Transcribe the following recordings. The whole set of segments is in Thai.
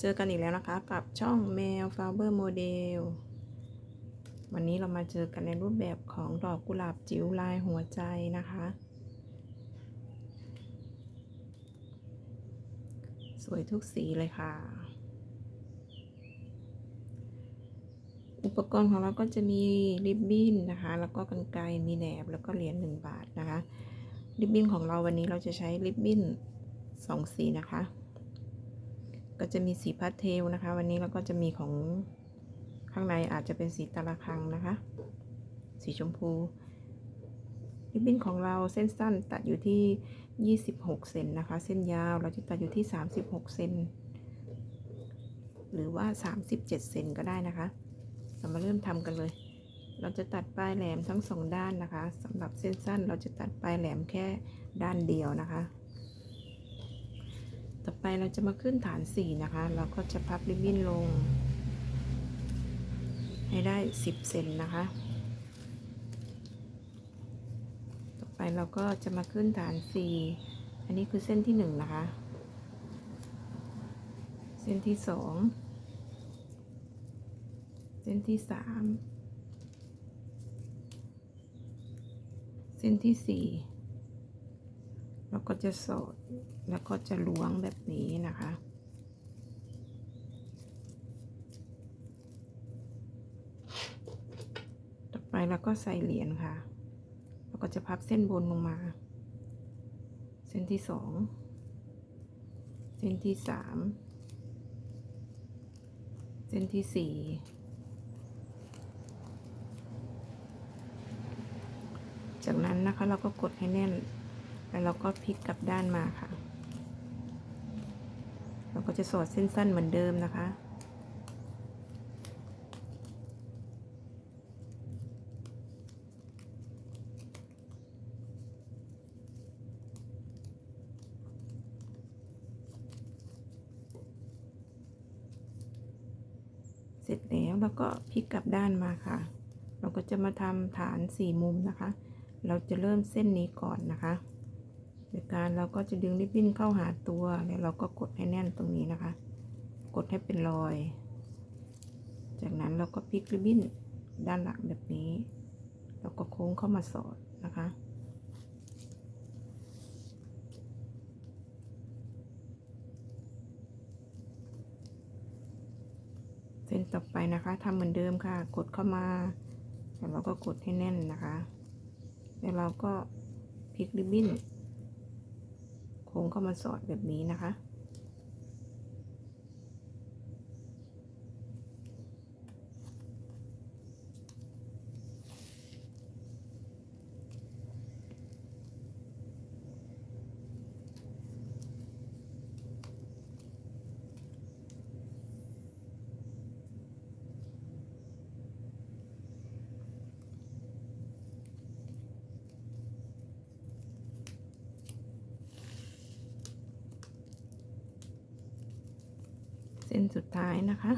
เจอกันอีกแล้วนะคะ กับช่องแมวฟาเบอร์โมเดลวันนี้เรามาเจอกันในรูปแบบของดอกกุหลาบจิ๋วลายหัวใจนะคะ สวยทุกสีเลยค่ะ อุปกรณ์ของเราก็จะมีริบบิ้นนะคะ แล้วก็กันไกรมีแหนบแล้วก็เหรียญหนึ่งบาทนะคะ ริบบิ้นของเราวันนี้เราจะใช้ริบบิ้นสองสีนะคะ ก็จะมีสีพาสเทลนะคะ วันนี้เราก็จะมีของข้างในอาจจะเป็นสีตะละคังนะคะ สีชมพูริบบิ้นของเราเส้นสั้นตัดอยู่ที่ 26 เซนนะคะ เส้นยาวเราจะตัดอยู่ที่ 36 เซนหรือว่า 37 เซนก็ได้นะคะ เรามาเริ่มทำกันเลย เราจะตัดปลายแหลมทั้งสองด้านนะคะสำหรับเส้นสั้นเราจะตัดปลายแหลมแค่ด้านเดียวนะคะ ต่อไปเราจะมาขึ้นฐานสี่นะคะ เราก็จะพับริบบิ้นลง ให้ได้10เซนนะคะ ต่อไปเราก็จะมาขึ้นฐานสี่อันนี้คือเส้นที่หนึ่งนะคะ เส้นที่สองเส้นที่สามเส้นที่สี่ เราก็จะสอดแล้วก็จะล้วงแบบนี้นะคะต่อไปเราก็ใส่เหรียญค่ะ แล้วก็จะพับเส้นบนลงมา เส้นที่สอง เส้นที่สาม เส้นที่สี่ จากนั้นนะคะเราก็กดให้แน่น แล้วเราก็พลิกกลับด้านมาค่ะ เราก็จะสอดเส้นสั้นเหมือนเดิมนะคะเสร็จแล้วเราก็พลิกกลับด้านมาค่ะ เราก็จะมาทำฐานสี่มุมนะคะ เราจะเริ่มเส้นนี้ก่อนนะคะ ดยการเราก็จะดึงริบบิ้นเข้าหาตัวแล้วเราก็กดให้แน่นตรงนี้นะคะ กดให้เป็นรอย จากนั้นเราก็พลิกริบบิ้นด้านหลังแบบนี้ เราก็โค้งเข้ามาสอดนะคะเส้นต่อไปนะคะทำเหมือนเดิมค่ะ กดเข้ามาแล้วเราก็กดให้แน่นนะคะ แล้วเราก็พลิกริบบิ้น เข้ามาสอดแบบนี้นะคะ เส้นสุดท้ายนะคะ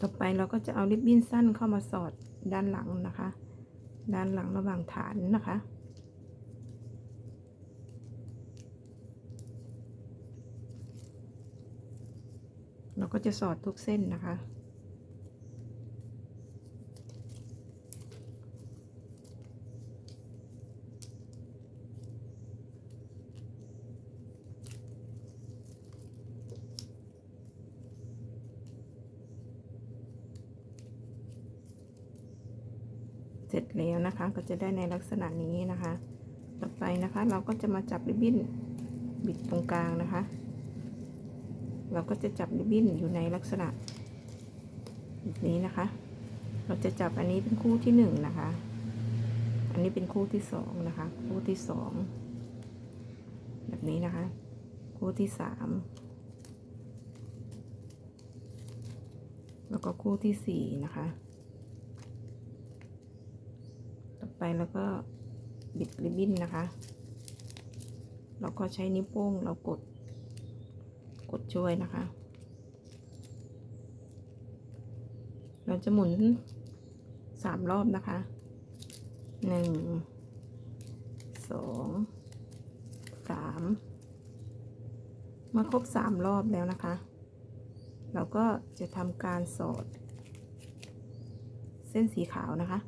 ต่อไปเราก็จะเอาริบบิ้นสั้นเข้ามาสอดด้านหลังนะคะ ด้านหลังระหว่างฐานนะคะ เราก็จะสอดทุกเส้นนะคะ เสร็จแล้วนะคะก็จะได้ในลักษณะนี้นะคะ ต่อไปนะคะเราก็จะมาจับริบบิ้นบิดตรงกลางนะคะ เราก็จะจับริบบิ้นอยู่ในลักษณะแบบนี้นะคะ เราจะจับอันนี้เป็นคู่ที่หนึ่งนะคะ อันนี้เป็นคู่ที่สองนะคะ คู่ที่สองแบบนี้นะคะ คู่ที่สามแล้วก็คู่ที่สี่นะคะ ต่อไปแล้วก็บิดริบบิ้นนะคะ เราก็ใช้นิ้วโป้งเรากด กดช่วยนะคะ เราจะหมุนสามรอบนะคะหนึ่งสองสามมาครบสามรอบแล้วนะคะ เราก็จะทำการสอด เส้นสีขาวนะคะ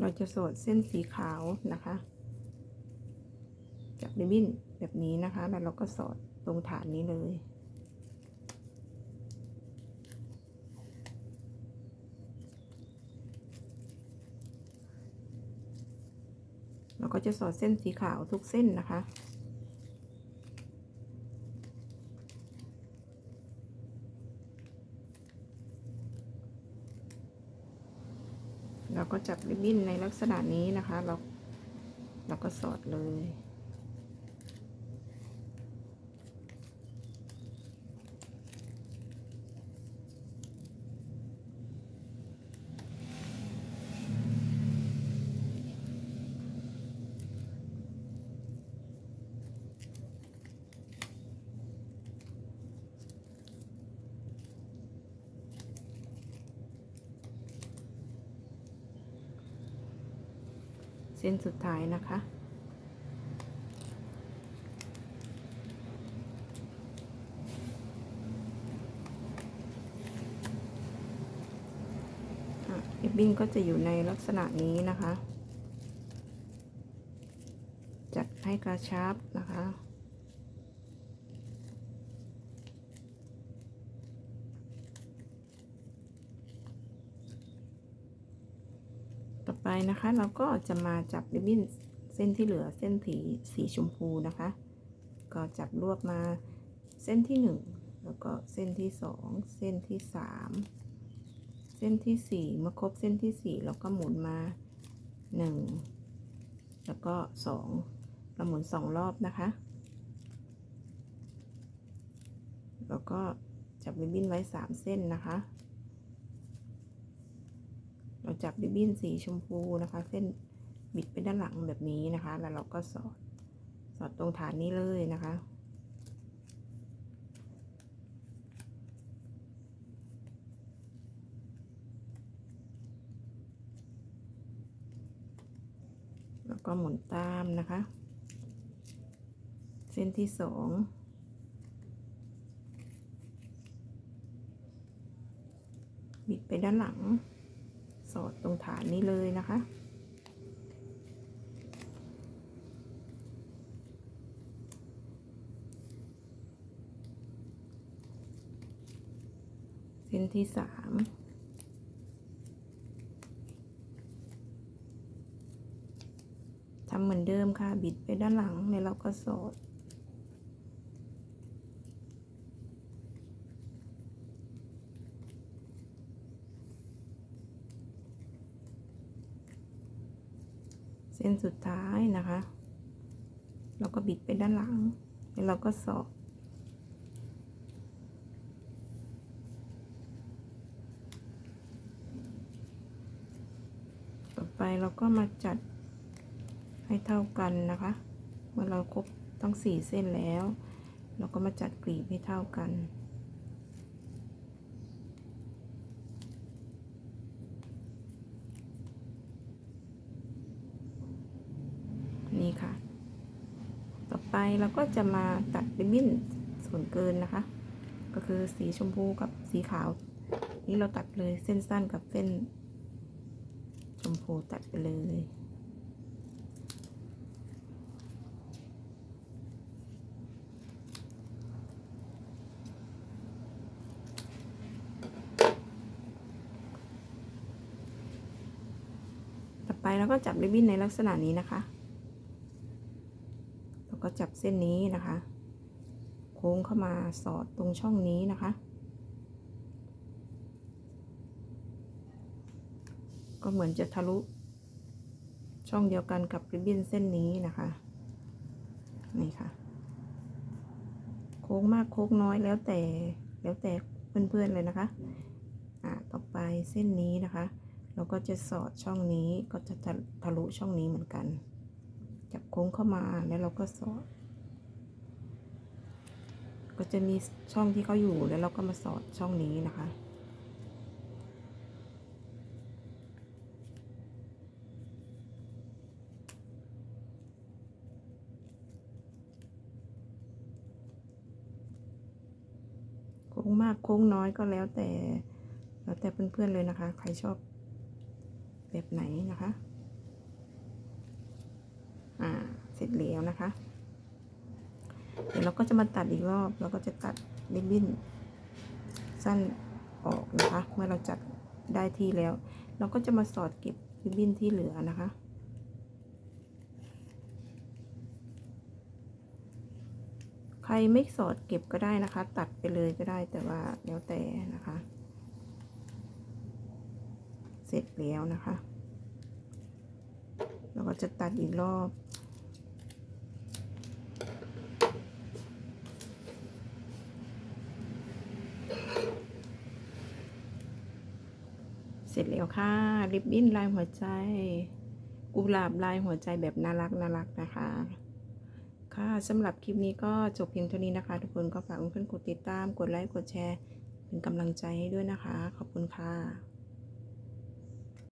เราจะสอดเส้นสีขาวนะคะจากริบบิ้นแบบนี้นะคะ แล้วเราก็สอดตรงฐานนี้เลยเราก็จะสอดเส้นสีขาวทุกเส้นนะคะ เราก็จับริบบิ้นในลักษณะนี้นะคะ เราเราก็สอดเลย เส้นสุดท้ายนะคะ ริบบิ้นก็จะอยู่ในลักษณะนี้นะคะ จัดให้กระชับนะคะ ไปนะคะ เราก็จะมาจับริบบิ้นเส้นที่เหลือเส้นสีสีชมพูนะคะ ก็จับรวบมาเส้นที่หนึ่งแล้วก็เส้นที่สองเส้นที่สามเส้นที่สี่เมื่อครบเส้นที่สี่เราก็หมุนมาหนึ่งแล้วก็สองเราหมุนสองรอบนะคะ แล้วก็จับริบบิ้นไว้สามเส้นนะคะ เราจับริบบิ้นสีชมพูนะคะ เส้นบิดไปด้านหลังแบบนี้นะคะ แล้วเราก็สอดสอดตรงฐานนี้เลยนะคะแล้วก็หมุนตามนะคะ เส้นที่สองบิดไปด้านหลัง อดตรงฐานนี้เลยนะคะ เส้นที่สามทำเหมือนเดิมค่ะบิดไปด้านหลังแล้วเราก็สอด เส้นสุดท้ายนะคะ เราก็บิดไปด้านหลัง แล้วเราก็สอดต่อไปเราก็มาจัดให้เท่ากันนะคะ เมื่อเราครบทั้งสี่เส้นแล้ว เราก็มาจัดกลีบให้เท่ากันค่ะ ต่อไป เราก็จะมาตัดริบบิ้นส่วนเกินนะคะ ก็คือสีชมพูกับสีขาว นี่เราตัดเลยเส้นสั้นกับเส้น ชมพูตัดไปเลยต่อไปเราก็จับริบบิ้นในลักษณะนี้นะคะ จับเส้นนี้นะคะ โค้งเข้ามาสอดตรงช่องนี้นะคะ ก็เหมือนจะทะลุ ช่องเดียวกันกับริบบิ้นเส้นนี้นะคะนี่ค่ะ โค้งมากโค้งน้อยแล้วแต่แล้วแต่เพื่อนๆเลยนะคะอ่าต่อไปเส้นนี้นะคะ เราก็จะสอดช่องนี้ก็จะทะทะลุช่องนี้เหมือนกัน จับโค้งเข้ามาแล้วเราก็สอด ก็จะมีช่องที่เขาอยู่แล้วเราก็มาสอดช่องนี้นะคะ โค้งมากโค้งน้อยก็แล้วแต่ แล้วแต่เพื่อนๆเลยนะคะ ใครชอบแบบไหนนะคะ อ่า เสร็จแล้วนะคะ เดี๋ยวเราก็จะมาตัดอีกรอบเราก็จะตัดริบบิ้นสั้นออกนะคะ เมื่อเราจัดได้ที่แล้ว เราก็จะมาสอดเก็บริบบิ้นที่เหลือนะคะใครไม่สอดเก็บก็ได้นะคะ ตัดไปเลยก็ได้แต่ว่าแล้วแต่นะคะ เสร็จแล้วนะคะ เราก็จะตัดอีกรอบ ร็จแล้วค่ะ ริบบิ้นลายหัวใจ กุหลาบลายหัวใจแบบน่ารักน่ารักนะคะ ค่ะสำหรับคลิปนี้ก็จบเพียงเท่านี้นะคะ ทุกคนก็ฝากเพื่อนๆกดติดตาม กดไลค์ กดแชร์ เป็นกำลังใจให้ด้วยนะคะ ขอบคุณค่ะ